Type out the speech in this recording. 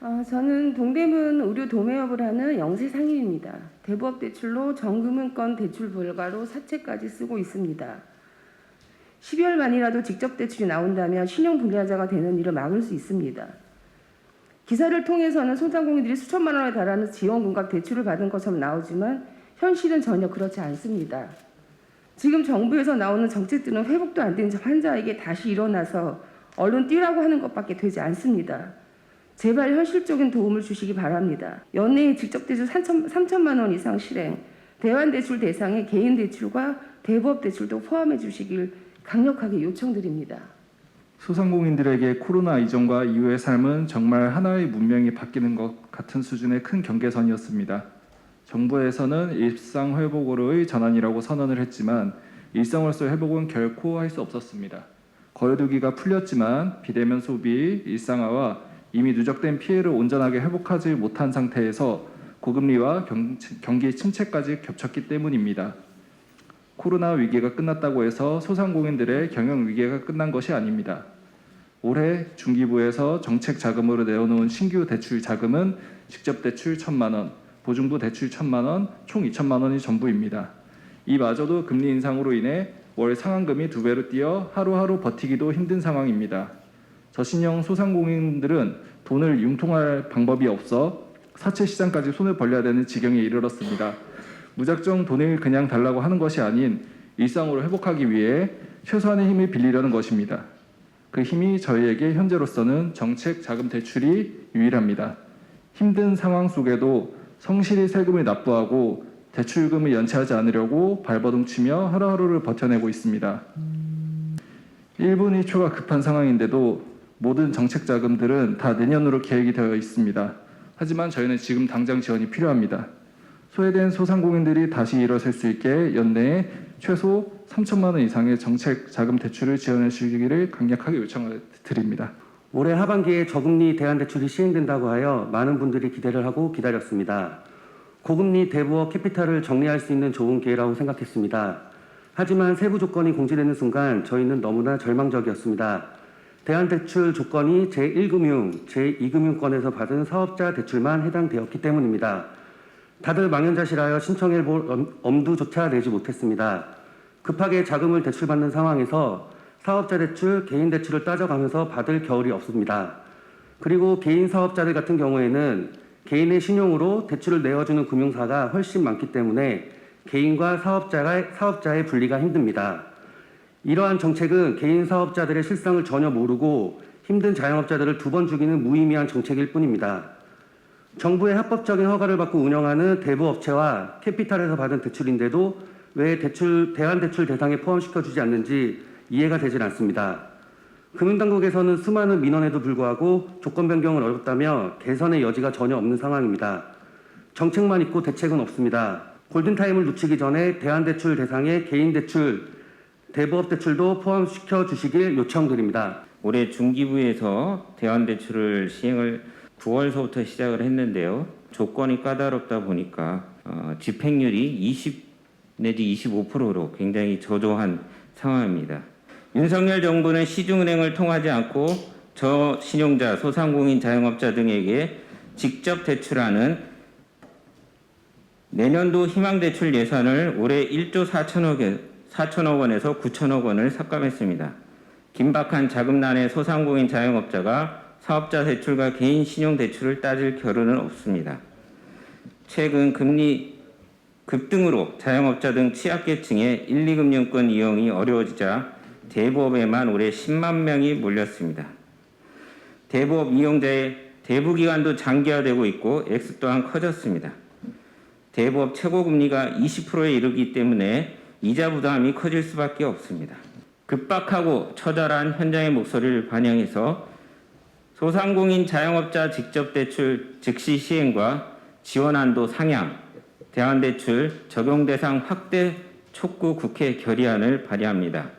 아, 저는 동대문 의료 도매업을 하는 영세 상인입니다. 대부업 대출로 정금은권 대출 불가로 사채까지 쓰고 있습니다. 12월 만이라도 직접 대출이 나온다면 신용 불리하자가 되는 일을 막을 수 있습니다. 기사를 통해서는 소상공인들이 수천만 원에 달하는 지원금과 대출을 받은 것처럼 나오지만 현실은 전혀 그렇지 않습니다. 지금 정부에서 나오는 정책들은 회복도 안 된 환자에게 다시 일어나서 얼른 뛰라고 하는 것밖에 되지 않습니다. 제발 현실적인 도움을 주시기 바랍니다. 연내에 직접 대출 3천, 3천만 원 이상 실행, 대환 대출 대상의 개인 대출과 대부업 대출도 포함해 주시길 강력하게 요청드립니다. 소상공인들에게 코로나 이전과 이후의 삶은 정말 하나의 문명이 바뀌는 것 같은 수준의 큰 경계선이었습니다. 정부에서는 일상 회복으로의 전환이라고 선언을 했지만 일상으로서의 회복은 결코 할 수 없었습니다. 거여두기가 풀렸지만 비대면 소비, 일상화와 이미 누적된 피해를 온전하게 회복하지 못한 상태에서 고금리와 경, 경기 침체까지 겹쳤기 때문입니다. 코로나 위기가 끝났다고 해서 소상공인들의 경영 위기가 끝난 것이 아닙니다. 올해 중기부에서 정책 자금으로 내어놓은 신규 대출 자금은 직접 대출 1천만 원, 보증부 대출 1천만 원, 총 2천만 원이 전부입니다. 이마저도 금리 인상으로 인해 월 상환금이 두 배로 뛰어 하루하루 버티기도 힘든 상황입니다. 저신형 소상공인들은 돈을 융통할 방법이 없어 사채 시장까지 손을 벌려야 되는 지경에 이르렀습니다. 무작정 돈을 그냥 달라고 하는 것이 아닌 일상으로 회복하기 위해 최소한의 힘을 빌리려는 것입니다. 그 힘이 저희에게 현재로서는 정책 자금 대출이 유일합니다. 힘든 상황 속에도 성실히 세금을 납부하고 대출금을 연체하지 않으려고 발버둥 치며 하루하루를 버텨내고 있습니다. 1분 1초가 급한 상황인데도 모든 정책 자금들은 다 내년으로 계획이 되어 있습니다. 하지만 저희는 지금 당장 지원이 필요합니다. 소외된 소상공인들이 다시 일어설 수 있게 연내에 최소 3천만 원 이상의 정책 자금 대출을 지원해 주시기를 강력하게 요청드립니다. 올해 하반기에 저금리 대안대출이 시행된다고 하여 많은 분들이 기대를 하고 기다렸습니다. 고금리 대부업 캐피탈을 정리할 수 있는 좋은 기회라고 생각했습니다. 하지만 세부 조건이 공지되는 순간 저희는 너무나 절망적이었습니다. 대안대출 조건이 제1금융, 제2금융권에서 받은 사업자 대출만 해당되었기 때문입니다. 다들 망연자실하여 신청해볼 엄- 엄두조차 내지 못했습니다. 급하게 자금을 대출받는 상황에서 사업자 대출, 개인 대출을 따져가면서 받을 겨울이 없습니다. 그리고 개인 사업자들 같은 경우에는 개인의 신용으로 대출을 내어주는 금융사가 훨씬 많기 때문에 개인과 사업자가, 사업자의 분리가 힘듭니다. 이러한 정책은 개인 사업자들의 실상을 전혀 모르고 힘든 자영업자들을 두 번 죽이는 무의미한 정책일 뿐입니다. 정부의 합법적인 허가를 받고 운영하는 대부업체와 캐피탈에서 받은 대출인데도 왜 대출 대안대출 대상에 포함시켜 주지 않는지 이해가 되질 않습니다. 금융당국에서는 수많은 민원에도 불구하고 조건 변경을 어렵다며 개선의 여지가 전혀 없는 상황입니다. 정책만 있고 대책은 없습니다. 골든타임을 놓치기 전에 대안대출 대상에 개인대출, 대부업 대출도 포함시켜 주시길 요청드립니다. 올해 중기부에서 대환대출을 시행을 9월서부터 시작을 했는데요. 조건이 까다롭다 보니까 어, 집행률이 20 내지 25%로 굉장히 저조한 상황입니다. 윤석열 정부는 시중은행을 통하지 않고 저신용자, 소상공인 자영업자 등에게 직접 대출하는 내년도 희망대출 예산을 올해 1조 4천억, 원, 4천억 원에서 9천억 원을 삭감했습니다. 긴박한 자금난의 소상공인 자영업자가 사업자 대출과 개인 신용 대출을 따질 겨를은 없습니다. 최근 금리 급등으로 자영업자 등 취약계층의 1, 2금융권 이용이 어려워지자 대부업에만 올해 10만 명이 몰렸습니다. 대부업 이용자의 대부 기간도 장기화되고 있고 액수 또한 커졌습니다. 대부업 최고 금리가 20%에 이르기 때문에 이자 부담이 커질 수밖에 없습니다. 급박하고 처절한 현장의 목소리를 반영해서 소상공인 자영업자 직접 대출 즉시 시행과 지원 한도 상향, 대안대출 적용 대상 확대 촉구 국회 결의안을 발의합니다.